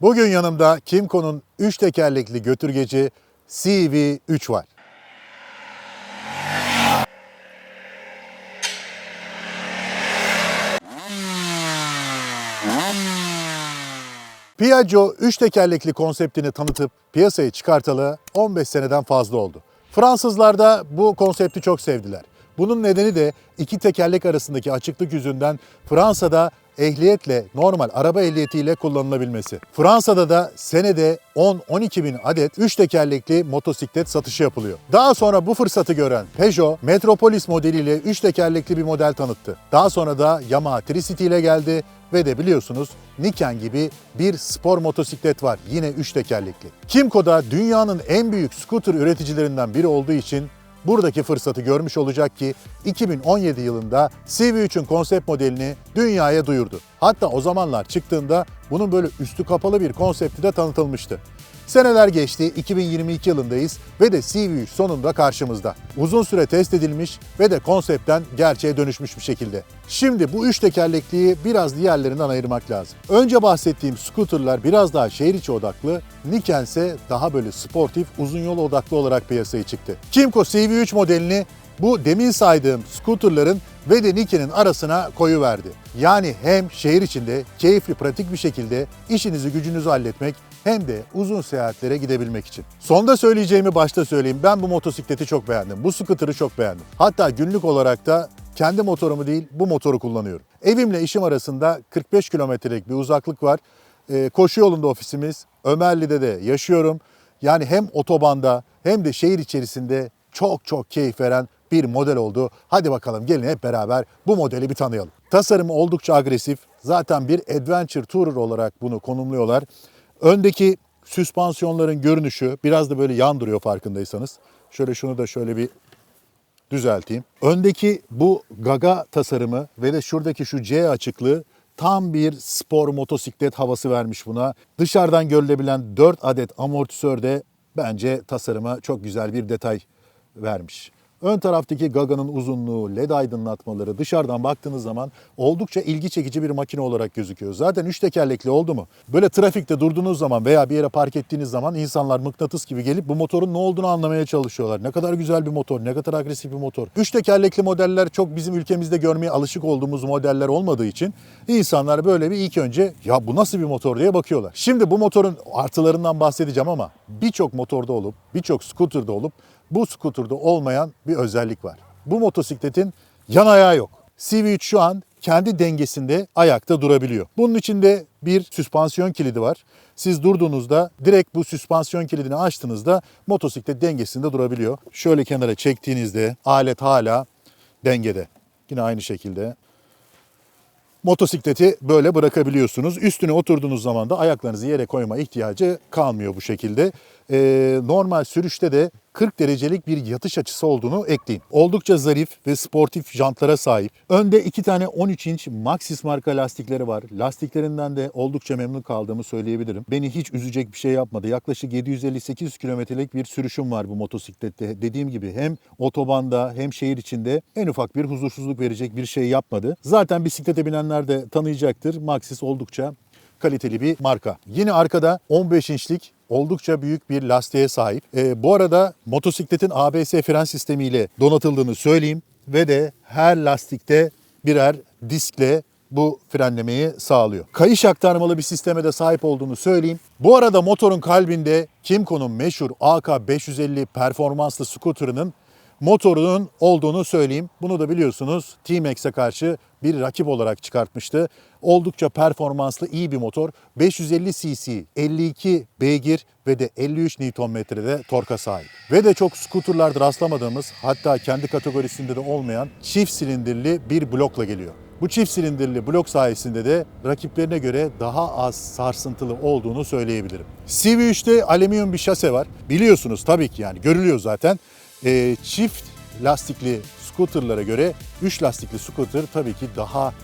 Bugün yanımda Kimco'nun 3 tekerlekli götürgeci CV3 var. Piaggio 3 tekerlekli konseptini tanıtıp piyasaya çıkartalı 15 seneden fazla oldu. Fransızlar da bu konsepti çok sevdiler. Bunun nedeni de iki tekerlek arasındaki açıklık yüzünden Fransa'da ehliyetle normal araba ehliyetiyle kullanılabilmesi. Fransa'da da senede 10-12 bin adet 3 tekerlekli motosiklet satışı yapılıyor. Daha sonra bu fırsatı gören Peugeot Metropolis modeliyle 3 tekerlekli bir model tanıttı. Daha sonra da Yamaha Tricity ile geldi ve de biliyorsunuz Niken gibi bir spor motosiklet var yine 3 tekerlekli. Kimco da dünyanın en büyük scooter üreticilerinden biri olduğu için buradaki fırsatı görmüş olacak ki 2017 yılında CV3'ün konsept modelini dünyaya duyurdu. Hatta o zamanlar çıktığında bunun böyle üstü kapalı bir konsepti de tanıtılmıştı. Seneler geçti, 2022 yılındayız ve de CV3 sonunda karşımızda. Uzun süre test edilmiş ve de konseptten gerçeğe dönüşmüş bir şekilde. Şimdi bu üç tekerlekliyi biraz diğerlerinden ayırmak lazım. Önce bahsettiğim scooterlar biraz daha şehir içi odaklı, Niken ise daha böyle sportif, uzun yol odaklı olarak piyasaya çıktı. Kimco CV3 modelini bu demin saydığım scooterların ve de Niken'in arasına koyu verdi. Yani hem şehir içinde keyifli, pratik bir şekilde işinizi gücünüzü halletmek hem de uzun seyahatlere gidebilmek için. Sonda söyleyeceğimi başta söyleyeyim. Ben bu motosikleti çok beğendim. Bu scooter'ı çok beğendim. Hatta günlük olarak da kendi motorumu değil bu motoru kullanıyorum. Evimle işim arasında 45 kilometrelik bir uzaklık var. Ee, koşu yolunda ofisimiz. Ömerli'de de yaşıyorum. Yani hem otobanda hem de şehir içerisinde çok çok keyif veren bir model oldu. Hadi bakalım gelin hep beraber bu modeli bir tanıyalım. Tasarımı oldukça agresif. Zaten bir adventure tourer olarak bunu konumluyorlar. Öndeki süspansiyonların görünüşü biraz da böyle yan duruyor farkındaysanız. Şöyle şunu da şöyle bir düzelteyim. Öndeki bu gaga tasarımı ve de şuradaki şu C açıklığı tam bir spor motosiklet havası vermiş buna. Dışarıdan görülebilen 4 adet amortisör de bence tasarıma çok güzel bir detay vermiş. Ön taraftaki Gaga'nın uzunluğu, led aydınlatmaları dışarıdan baktığınız zaman oldukça ilgi çekici bir makine olarak gözüküyor. Zaten üç tekerlekli oldu mu? Böyle trafikte durduğunuz zaman veya bir yere park ettiğiniz zaman insanlar mıknatıs gibi gelip bu motorun ne olduğunu anlamaya çalışıyorlar. Ne kadar güzel bir motor, ne kadar agresif bir motor. Üç tekerlekli modeller çok bizim ülkemizde görmeye alışık olduğumuz modeller olmadığı için insanlar böyle bir ilk önce ya bu nasıl bir motor diye bakıyorlar. Şimdi bu motorun artılarından bahsedeceğim ama birçok motorda olup, birçok scooter'da olup bu skuturda olmayan bir özellik var. Bu motosikletin yan ayağı yok. CV3 şu an kendi dengesinde ayakta durabiliyor. Bunun içinde bir süspansiyon kilidi var. Siz durduğunuzda direkt bu süspansiyon kilidini açtığınızda motosiklet dengesinde durabiliyor. Şöyle kenara çektiğinizde alet hala dengede. Yine aynı şekilde motosikleti böyle bırakabiliyorsunuz. Üstüne oturduğunuz zaman da ayaklarınızı yere koyma ihtiyacı kalmıyor bu şekilde. Ee, normal sürüşte de 40 derecelik bir yatış açısı olduğunu ekleyin. Oldukça zarif ve sportif jantlara sahip. Önde iki tane 13 inç Maxxis marka lastikleri var. Lastiklerinden de oldukça memnun kaldığımı söyleyebilirim. Beni hiç üzecek bir şey yapmadı. Yaklaşık 758 kilometrelik bir sürüşüm var bu motosiklette. Dediğim gibi hem otobanda hem şehir içinde en ufak bir huzursuzluk verecek bir şey yapmadı. Zaten bisiklete binenler de tanıyacaktır. Maxxis oldukça kaliteli bir marka. Yine arkada 15 inçlik oldukça büyük bir lastiğe sahip. E, bu arada motosikletin ABS fren sistemiyle donatıldığını söyleyeyim ve de her lastikte birer diskle bu frenlemeyi sağlıyor. Kayış aktarmalı bir sisteme de sahip olduğunu söyleyeyim. Bu arada motorun kalbinde Kimco'nun meşhur AK550 performanslı scooter'ının motorunun olduğunu söyleyeyim. Bunu da biliyorsunuz T-Max'e karşı bir rakip olarak çıkartmıştı. Oldukça performanslı iyi bir motor. 550 cc, 52 beygir ve de 53 Nm'de torka sahip. Ve de çok skuterlarda rastlamadığımız hatta kendi kategorisinde de olmayan çift silindirli bir blokla geliyor. Bu çift silindirli blok sayesinde de rakiplerine göre daha az sarsıntılı olduğunu söyleyebilirim. CV3'te alüminyum bir şase var. Biliyorsunuz tabii ki yani görülüyor zaten. Ee, çift lastikli scooterlara göre 3 lastikli scooter tabii ki daha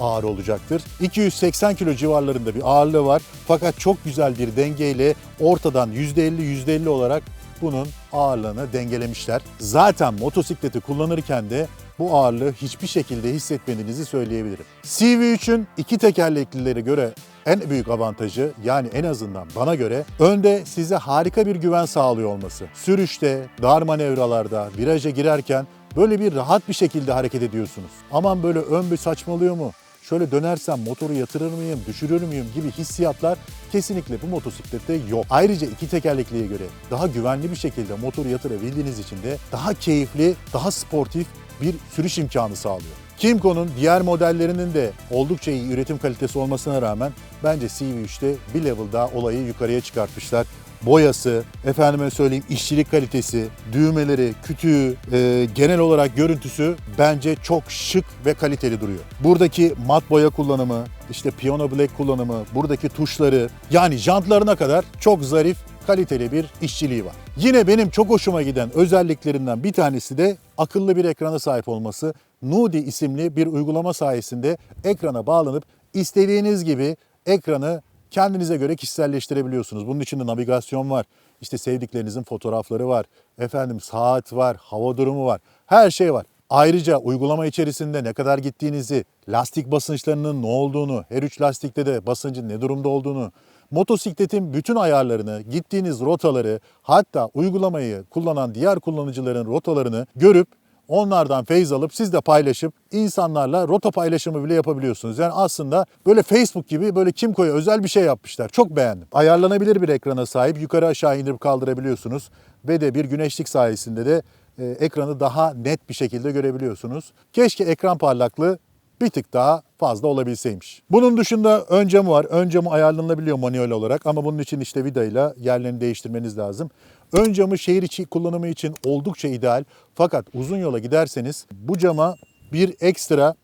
ağır olacaktır. 280 kilo civarlarında bir ağırlığı var. Fakat çok güzel bir dengeyle ortadan %50 %50 olarak bunun ağırlığını dengelemişler. Zaten motosikleti kullanırken de bu ağırlığı hiçbir şekilde hissetmediğinizi söyleyebilirim. CV3'ün iki tekerleklilere göre en büyük avantajı yani en azından bana göre önde size harika bir güven sağlıyor olması. Sürüşte, dar manevralarda, viraja girerken böyle bir rahat bir şekilde hareket ediyorsunuz. Aman böyle ön bir saçmalıyor mu? Şöyle dönersem motoru yatırır mıyım, düşürür müyüm gibi hissiyatlar kesinlikle bu motosiklette yok. Ayrıca iki tekerlekliye göre daha güvenli bir şekilde motoru yatırabildiğiniz için de daha keyifli, daha sportif bir sürüş imkanı sağlıyor. Kimco'nun diğer modellerinin de oldukça iyi üretim kalitesi olmasına rağmen bence CV3'te bir level daha olayı yukarıya çıkartmışlar. Boyası, efendime söyleyeyim işçilik kalitesi, düğmeleri, kütüğü, e, genel olarak görüntüsü bence çok şık ve kaliteli duruyor. Buradaki mat boya kullanımı, işte piyano black kullanımı, buradaki tuşları yani jantlarına kadar çok zarif, kaliteli bir işçiliği var. Yine benim çok hoşuma giden özelliklerinden bir tanesi de akıllı bir ekrana sahip olması. Nudi isimli bir uygulama sayesinde ekrana bağlanıp istediğiniz gibi ekranı kendinize göre kişiselleştirebiliyorsunuz. Bunun içinde navigasyon var. İşte sevdiklerinizin fotoğrafları var. Efendim saat var, hava durumu var. Her şey var. Ayrıca uygulama içerisinde ne kadar gittiğinizi, lastik basınçlarının ne olduğunu, her üç lastikte de basıncın ne durumda olduğunu, motosikletin bütün ayarlarını, gittiğiniz rotaları, hatta uygulamayı kullanan diğer kullanıcıların rotalarını görüp onlardan feyz alıp siz de paylaşıp insanlarla rota paylaşımı bile yapabiliyorsunuz. Yani aslında böyle Facebook gibi böyle Kimco'ya özel bir şey yapmışlar. Çok beğendim. Ayarlanabilir bir ekrana sahip. Yukarı aşağı indirip kaldırabiliyorsunuz. Ve de bir güneşlik sayesinde de e, ekranı daha net bir şekilde görebiliyorsunuz. Keşke ekran parlaklığı bir tık daha fazla olabilseymiş. Bunun dışında ön camı var. Ön camı ayarlanabiliyor manuel olarak ama bunun için işte vidayla yerlerini değiştirmeniz lazım. Ön camı şehir içi kullanımı için oldukça ideal. Fakat uzun yola giderseniz bu cama bir ekstra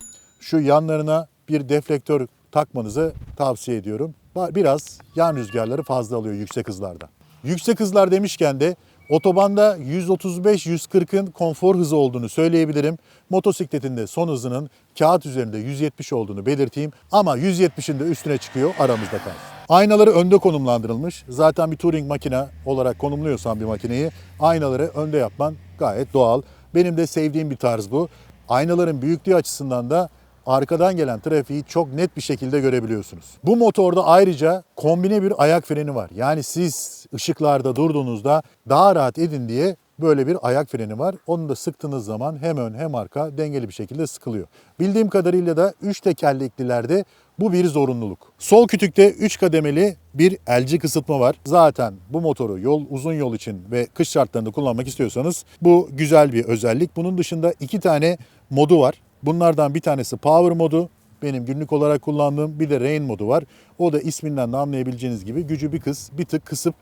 şu yanlarına bir deflektör takmanızı tavsiye ediyorum. Biraz yan rüzgarları fazla alıyor yüksek hızlarda. Yüksek hızlar demişken de Otobanda 135-140'ın konfor hızı olduğunu söyleyebilirim. Motosikletin de son hızının kağıt üzerinde 170 olduğunu belirteyim. Ama 170'in de üstüne çıkıyor aramızda kalsın. Aynaları önde konumlandırılmış. Zaten bir touring makine olarak konumluyorsan bir makineyi aynaları önde yapman gayet doğal. Benim de sevdiğim bir tarz bu. Aynaların büyüklüğü açısından da arkadan gelen trafiği çok net bir şekilde görebiliyorsunuz. Bu motorda ayrıca kombine bir ayak freni var. Yani siz ışıklarda durduğunuzda daha rahat edin diye böyle bir ayak freni var. Onu da sıktığınız zaman hem ön hem arka dengeli bir şekilde sıkılıyor. Bildiğim kadarıyla da 3 tekerleklilerde bu bir zorunluluk. Sol kütükte 3 kademeli bir elci kısıtma var. Zaten bu motoru yol uzun yol için ve kış şartlarında kullanmak istiyorsanız bu güzel bir özellik. Bunun dışında iki tane modu var. Bunlardan bir tanesi Power modu. Benim günlük olarak kullandığım bir de Rain modu var. O da isminden de anlayabileceğiniz gibi gücü bir kız bir tık kısıp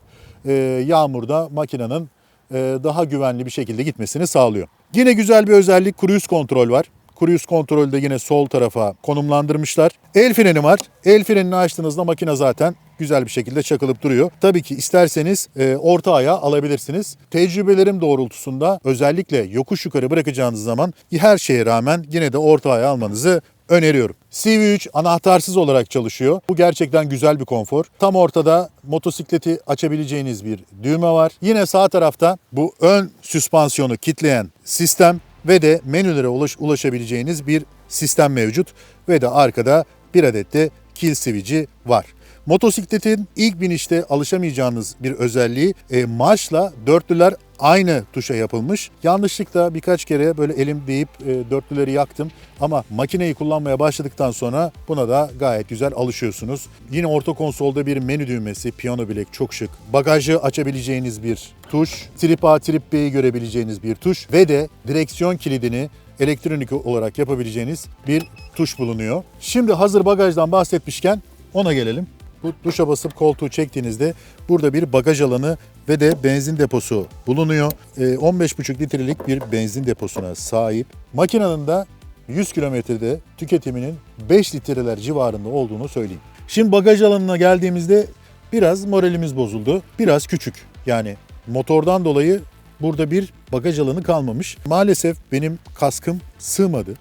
e, yağmurda makinenin e, daha güvenli bir şekilde gitmesini sağlıyor. Yine güzel bir özellik cruise kontrol var. Cruise kontrolde yine sol tarafa konumlandırmışlar. El freni var. El frenini açtığınızda makine zaten güzel bir şekilde çakılıp duruyor. Tabii ki isterseniz e, orta ayağı alabilirsiniz. Tecrübelerim doğrultusunda özellikle yokuş yukarı bırakacağınız zaman her şeye rağmen yine de orta ayağı almanızı öneriyorum. CV3 anahtarsız olarak çalışıyor. Bu gerçekten güzel bir konfor. Tam ortada motosikleti açabileceğiniz bir düğme var. Yine sağ tarafta bu ön süspansiyonu kitleyen sistem ve de menülere ulaş, ulaşabileceğiniz bir sistem mevcut. Ve de arkada bir adet de kill switch'i var. Motosikletin ilk binişte alışamayacağınız bir özelliği e, marşla dörtlüler aynı tuşa yapılmış. Yanlışlıkla birkaç kere böyle elim deyip e, dörtlüleri yaktım ama makineyi kullanmaya başladıktan sonra buna da gayet güzel alışıyorsunuz. Yine orta konsolda bir menü düğmesi, piyano bilek çok şık. Bagajı açabileceğiniz bir tuş, trip A, trip B'yi görebileceğiniz bir tuş ve de direksiyon kilidini elektronik olarak yapabileceğiniz bir tuş bulunuyor. Şimdi hazır bagajdan bahsetmişken ona gelelim. Bu duşa basıp koltuğu çektiğinizde burada bir bagaj alanı ve de benzin deposu bulunuyor. Ee, 15,5 litrelik bir benzin deposuna sahip. Makinenin de 100 kilometrede tüketiminin 5 litreler civarında olduğunu söyleyeyim. Şimdi bagaj alanına geldiğimizde biraz moralimiz bozuldu. Biraz küçük. Yani motordan dolayı burada bir bagaj alanı kalmamış. Maalesef benim kaskım sığmadı.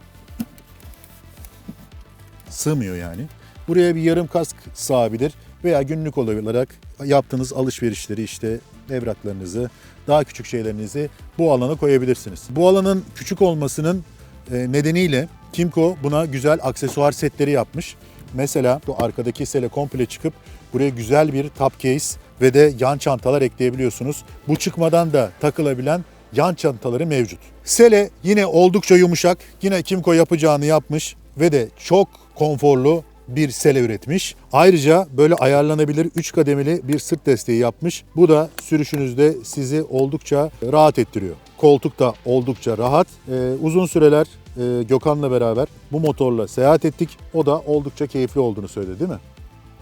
Sığmıyor yani. Buraya bir yarım kask sığabilir veya günlük olarak yaptığınız alışverişleri işte evraklarınızı, daha küçük şeylerinizi bu alana koyabilirsiniz. Bu alanın küçük olmasının e, nedeniyle Kimco buna güzel aksesuar setleri yapmış. Mesela bu arkadaki sele komple çıkıp buraya güzel bir top case ve de yan çantalar ekleyebiliyorsunuz. Bu çıkmadan da takılabilen yan çantaları mevcut. Sele yine oldukça yumuşak. Yine Kimco yapacağını yapmış ve de çok konforlu bir sele üretmiş. Ayrıca böyle ayarlanabilir 3 kademeli bir sırt desteği yapmış. Bu da sürüşünüzde sizi oldukça rahat ettiriyor. Koltuk da oldukça rahat. Ee, uzun süreler e, Gökhan'la beraber bu motorla seyahat ettik. O da oldukça keyifli olduğunu söyledi değil mi?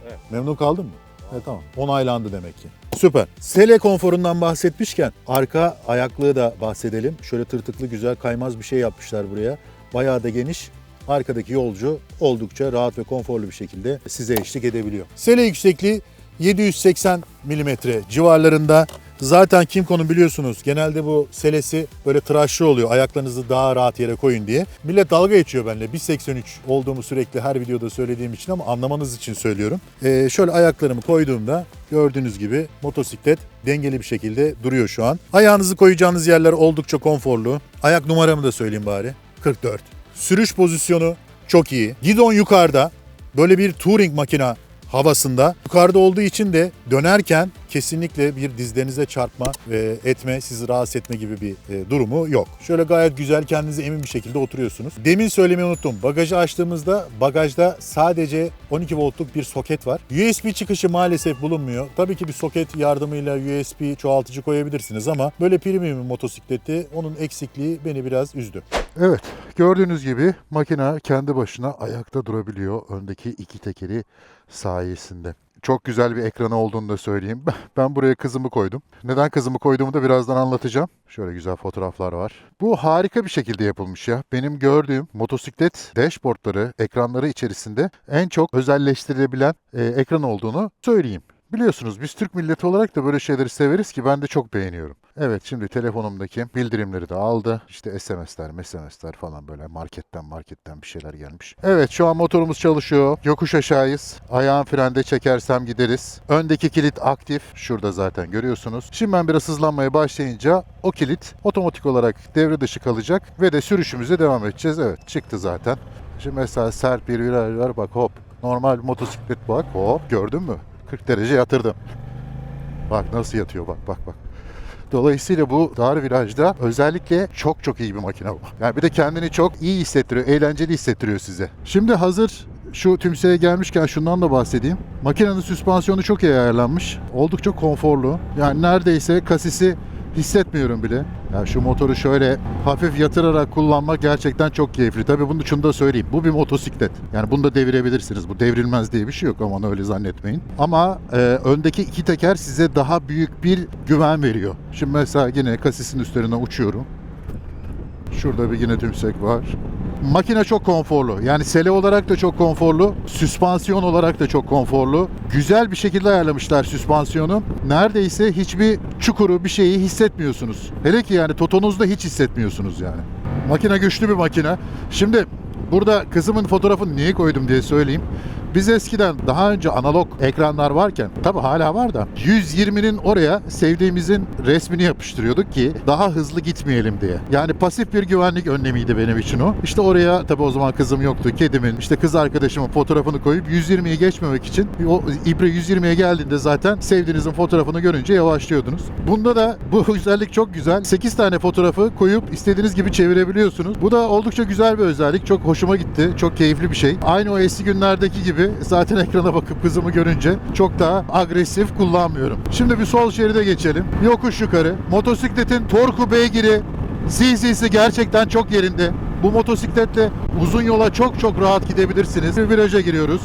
Evet. Memnun kaldın mı? Evet tamam. Onaylandı demek ki. Süper. Sele konforundan bahsetmişken arka ayaklığı da bahsedelim. Şöyle tırtıklı güzel kaymaz bir şey yapmışlar buraya. Bayağı da geniş. Arkadaki yolcu oldukça rahat ve konforlu bir şekilde size eşlik edebiliyor. Sele yüksekliği 780 mm civarlarında. Zaten Kimco'nun biliyorsunuz genelde bu selesi böyle tıraşlı oluyor. Ayaklarınızı daha rahat yere koyun diye. Millet dalga geçiyor benimle. 1.83 olduğumu sürekli her videoda söylediğim için ama anlamanız için söylüyorum. Ee, şöyle ayaklarımı koyduğumda gördüğünüz gibi motosiklet dengeli bir şekilde duruyor şu an. Ayağınızı koyacağınız yerler oldukça konforlu. Ayak numaramı da söyleyeyim bari. 44. Sürüş pozisyonu çok iyi. Gidon yukarıda. Böyle bir touring makina havasında. Yukarıda olduğu için de dönerken kesinlikle bir dizlerinize çarpma ve etme, sizi rahatsız etme gibi bir e, durumu yok. Şöyle gayet güzel kendinize emin bir şekilde oturuyorsunuz. Demin söylemeyi unuttum. Bagajı açtığımızda bagajda sadece 12 voltluk bir soket var. USB çıkışı maalesef bulunmuyor. Tabii ki bir soket yardımıyla USB çoğaltıcı koyabilirsiniz ama böyle premium motosikleti onun eksikliği beni biraz üzdü. Evet, gördüğünüz gibi makina kendi başına ayakta durabiliyor öndeki iki tekeri sayesinde. Çok güzel bir ekranı olduğunu da söyleyeyim. Ben buraya kızımı koydum. Neden kızımı koyduğumu da birazdan anlatacağım. Şöyle güzel fotoğraflar var. Bu harika bir şekilde yapılmış ya. Benim gördüğüm motosiklet dashboardları, ekranları içerisinde en çok özelleştirilebilen e, ekran olduğunu söyleyeyim. Biliyorsunuz biz Türk milleti olarak da böyle şeyleri severiz ki ben de çok beğeniyorum. Evet şimdi telefonumdaki bildirimleri de aldı. İşte SMS'ler, MSMS'ler falan böyle marketten marketten bir şeyler gelmiş. Evet şu an motorumuz çalışıyor. Yokuş aşağıyız. Ayağın frende çekersem gideriz. Öndeki kilit aktif. Şurada zaten görüyorsunuz. Şimdi ben biraz hızlanmaya başlayınca o kilit otomatik olarak devre dışı kalacak ve de sürüşümüze devam edeceğiz. Evet çıktı zaten. Şimdi mesela sert bir viraj var bak hop. Normal motosiklet bak hop gördün mü? 40 derece yatırdım. Bak nasıl yatıyor bak bak bak. Dolayısıyla bu dar virajda özellikle çok çok iyi bir makine bu. Yani bir de kendini çok iyi hissettiriyor, eğlenceli hissettiriyor size. Şimdi hazır şu tümseye gelmişken şundan da bahsedeyim. Makinenin süspansiyonu çok iyi ayarlanmış. Oldukça konforlu. Yani neredeyse kasisi hissetmiyorum bile. Yani şu motoru şöyle hafif yatırarak kullanmak gerçekten çok keyifli. Tabii bunu şunu da söyleyeyim. Bu bir motosiklet. Yani bunu da devirebilirsiniz. Bu devrilmez diye bir şey yok aman öyle zannetmeyin. Ama e, öndeki iki teker size daha büyük bir güven veriyor. Şimdi mesela yine kasisin üstlerine uçuyorum. Şurada bir yine tümsek var. Makine çok konforlu. Yani sele olarak da çok konforlu. Süspansiyon olarak da çok konforlu. Güzel bir şekilde ayarlamışlar süspansiyonu. Neredeyse hiçbir çukuru bir şeyi hissetmiyorsunuz. Hele ki yani totonuzda hiç hissetmiyorsunuz yani. Makine güçlü bir makine. Şimdi burada kızımın fotoğrafını niye koydum diye söyleyeyim. Biz eskiden daha önce analog ekranlar varken tabi hala var da 120'nin oraya sevdiğimizin resmini yapıştırıyorduk ki daha hızlı gitmeyelim diye. Yani pasif bir güvenlik önlemiydi benim için o. İşte oraya tabi o zaman kızım yoktu. Kedimin işte kız arkadaşımın fotoğrafını koyup 120'yi geçmemek için o ibre 120'ye geldiğinde zaten sevdiğinizin fotoğrafını görünce yavaşlıyordunuz. Bunda da bu özellik çok güzel. 8 tane fotoğrafı koyup istediğiniz gibi çevirebiliyorsunuz. Bu da oldukça güzel bir özellik. Çok hoşuma gitti. Çok keyifli bir şey. Aynı o eski günlerdeki gibi zaten ekrana bakıp kızımı görünce çok daha agresif kullanmıyorum. Şimdi bir sol şeride geçelim. Yokuş yukarı. Motosikletin torku beygiri CC'si gerçekten çok yerinde. Bu motosikletle uzun yola çok çok rahat gidebilirsiniz. Bir viraja giriyoruz.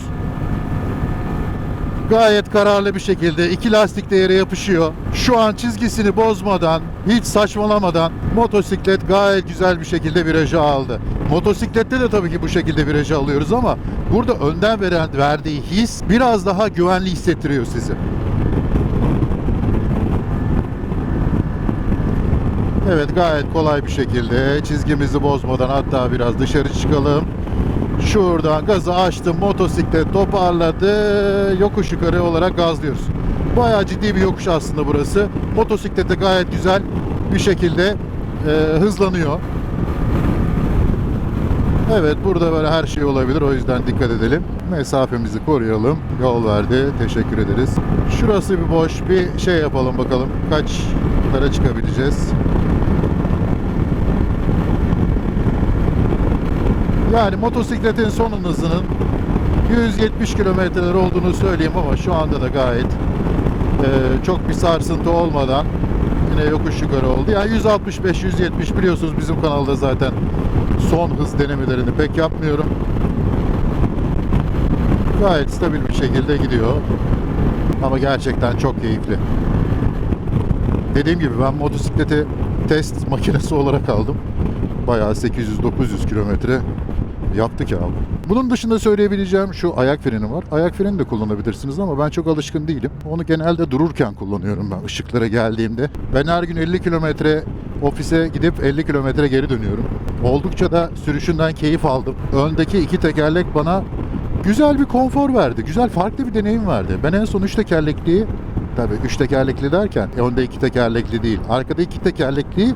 Gayet kararlı bir şekilde iki lastik de yere yapışıyor. Şu an çizgisini bozmadan, hiç saçmalamadan motosiklet gayet güzel bir şekilde virajı aldı. Motosiklette de tabii ki bu şekilde virajı alıyoruz ama burada önden veren verdiği his biraz daha güvenli hissettiriyor sizi. Evet gayet kolay bir şekilde çizgimizi bozmadan hatta biraz dışarı çıkalım. Şuradan gazı açtım motosiklet toparladı yokuş yukarı olarak gazlıyoruz. Bayağı ciddi bir yokuş aslında burası. Motosiklete gayet güzel bir şekilde e, hızlanıyor. Evet burada böyle her şey olabilir o yüzden dikkat edelim. Mesafemizi koruyalım. Yol verdi. Teşekkür ederiz. Şurası bir boş. Bir şey yapalım bakalım. Kaç yukarı çıkabileceğiz. Yani motosikletin son hızının 170 kilometreler olduğunu söyleyeyim ama şu anda da gayet e, çok bir sarsıntı olmadan yine yokuş yukarı oldu. Yani 165-170 biliyorsunuz bizim kanalda zaten son hız denemelerini pek yapmıyorum. Gayet stabil bir şekilde gidiyor. Ama gerçekten çok keyifli. Dediğim gibi ben motosikleti test makinesi olarak aldım. Bayağı 800-900 kilometre yaptık ya. Bunun dışında söyleyebileceğim şu ayak freni var. Ayak freni de kullanabilirsiniz ama ben çok alışkın değilim. Onu genelde dururken kullanıyorum ben ışıklara geldiğimde. Ben her gün 50 kilometre ofise gidip 50 kilometre geri dönüyorum. Oldukça da sürüşünden keyif aldım. Öndeki iki tekerlek bana güzel bir konfor verdi. Güzel farklı bir deneyim verdi. Ben en son üç tekerlekliyi Tabii üç tekerlekli derken e, önde iki tekerlekli değil. Arkada iki tekerlekli. E,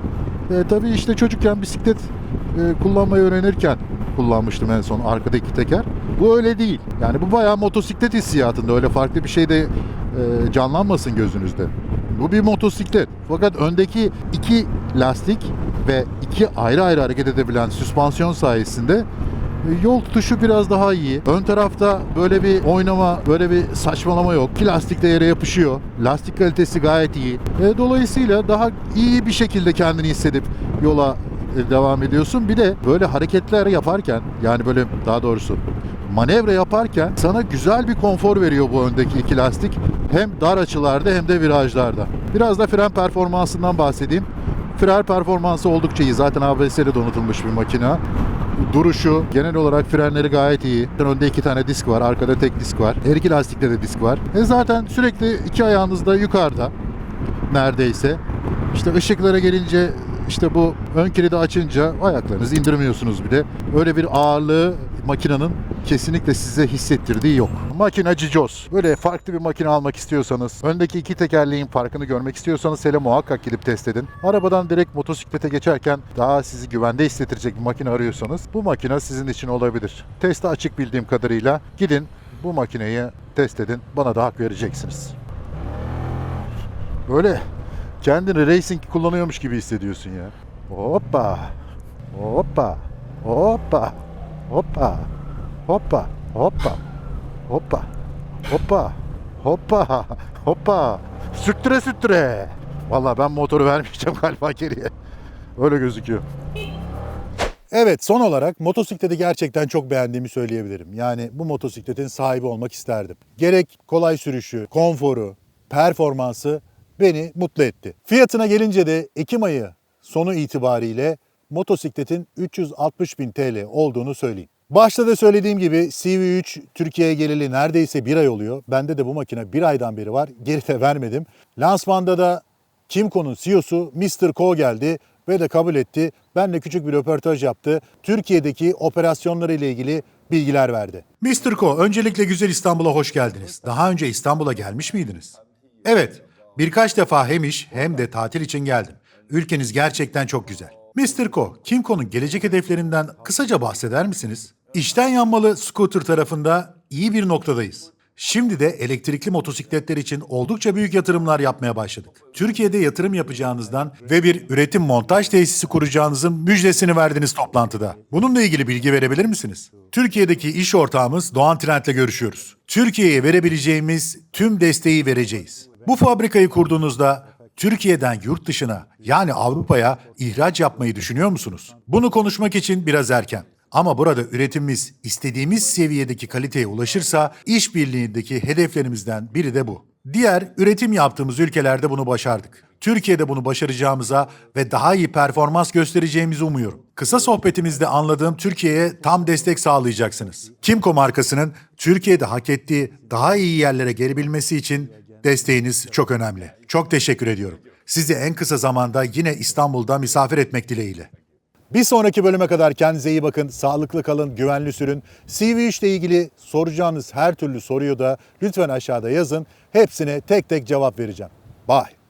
tabii işte çocukken bisiklet e, kullanmayı öğrenirken kullanmıştım en son arkada iki teker. Bu öyle değil. Yani bu bayağı motosiklet hissiyatında. Öyle farklı bir şey de e, canlanmasın gözünüzde. Bu bir motosiklet. Fakat öndeki iki lastik ve iki ayrı ayrı hareket edebilen süspansiyon sayesinde e, Yol tutuşu biraz daha iyi. Ön tarafta böyle bir oynama, böyle bir saçmalama yok. İki lastik de yere yapışıyor. Lastik kalitesi gayet iyi. E, dolayısıyla daha iyi bir şekilde kendini hissedip yola devam ediyorsun. Bir de böyle hareketler yaparken yani böyle daha doğrusu manevra yaparken sana güzel bir konfor veriyor bu öndeki iki lastik. Hem dar açılarda hem de virajlarda. Biraz da fren performansından bahsedeyim. Fren performansı oldukça iyi. Zaten ABS'le donatılmış bir makine. Duruşu, genel olarak frenleri gayet iyi. Önde iki tane disk var, arkada tek disk var. Her iki lastikte de disk var. E zaten sürekli iki ayağınız da yukarıda neredeyse. İşte ışıklara gelince işte bu ön kilidi açınca ayaklarınızı indirmiyorsunuz bir de. Öyle bir ağırlığı makinenin kesinlikle size hissettirdiği yok. Makine cicos. Böyle farklı bir makine almak istiyorsanız, öndeki iki tekerleğin farkını görmek istiyorsanız hele muhakkak gidip test edin. Arabadan direkt motosiklete geçerken daha sizi güvende hissettirecek bir makine arıyorsanız bu makine sizin için olabilir. Testi açık bildiğim kadarıyla gidin bu makineyi test edin. Bana da hak vereceksiniz. Böyle kendini racing kullanıyormuş gibi hissediyorsun ya. Hoppa. Hoppa. Hoppa. Hoppa. Hoppa. Hoppa. Hoppa. Hoppa. Hoppa. Hoppa. Sürttüre sürttüre. Vallahi ben motoru vermeyeceğim galiba geriye. Öyle gözüküyor. Evet son olarak motosikleti gerçekten çok beğendiğimi söyleyebilirim. Yani bu motosikletin sahibi olmak isterdim. Gerek kolay sürüşü, konforu, performansı beni mutlu etti. Fiyatına gelince de Ekim ayı sonu itibariyle motosikletin 360 bin TL olduğunu söyleyeyim. Başta da söylediğim gibi CV3 Türkiye'ye geleli neredeyse bir ay oluyor. Bende de bu makine bir aydan beri var. Geri de vermedim. Lansmanda da Kimco'nun CEO'su Mr. Ko geldi ve de kabul etti. Benle küçük bir röportaj yaptı. Türkiye'deki operasyonları ile ilgili bilgiler verdi. Mr. Ko, öncelikle güzel İstanbul'a hoş geldiniz. Daha önce İstanbul'a gelmiş miydiniz? Evet, birkaç defa hem iş hem de tatil için geldim. Ülkeniz gerçekten çok güzel. Mr. Ko, Kimco'nun gelecek hedeflerinden kısaca bahseder misiniz? İçten yanmalı scooter tarafında iyi bir noktadayız. Şimdi de elektrikli motosikletler için oldukça büyük yatırımlar yapmaya başladık. Türkiye'de yatırım yapacağınızdan ve bir üretim montaj tesisi kuracağınızın müjdesini verdiniz toplantıda. Bununla ilgili bilgi verebilir misiniz? Türkiye'deki iş ortağımız Doğan Trend'le görüşüyoruz. Türkiye'ye verebileceğimiz tüm desteği vereceğiz. Bu fabrikayı kurduğunuzda Türkiye'den yurt dışına yani Avrupa'ya ihraç yapmayı düşünüyor musunuz? Bunu konuşmak için biraz erken. Ama burada üretimimiz istediğimiz seviyedeki kaliteye ulaşırsa işbirliğindeki hedeflerimizden biri de bu. Diğer üretim yaptığımız ülkelerde bunu başardık. Türkiye'de bunu başaracağımıza ve daha iyi performans göstereceğimizi umuyorum. Kısa sohbetimizde anladığım Türkiye'ye tam destek sağlayacaksınız. Kimco markasının Türkiye'de hak ettiği daha iyi yerlere gelebilmesi için desteğiniz çok önemli. Çok teşekkür ediyorum. Sizi en kısa zamanda yine İstanbul'da misafir etmek dileğiyle. Bir sonraki bölüme kadar kendinize iyi bakın, sağlıklı kalın, güvenli sürün. CV3 ile ilgili soracağınız her türlü soruyu da lütfen aşağıda yazın. Hepsine tek tek cevap vereceğim. Bye.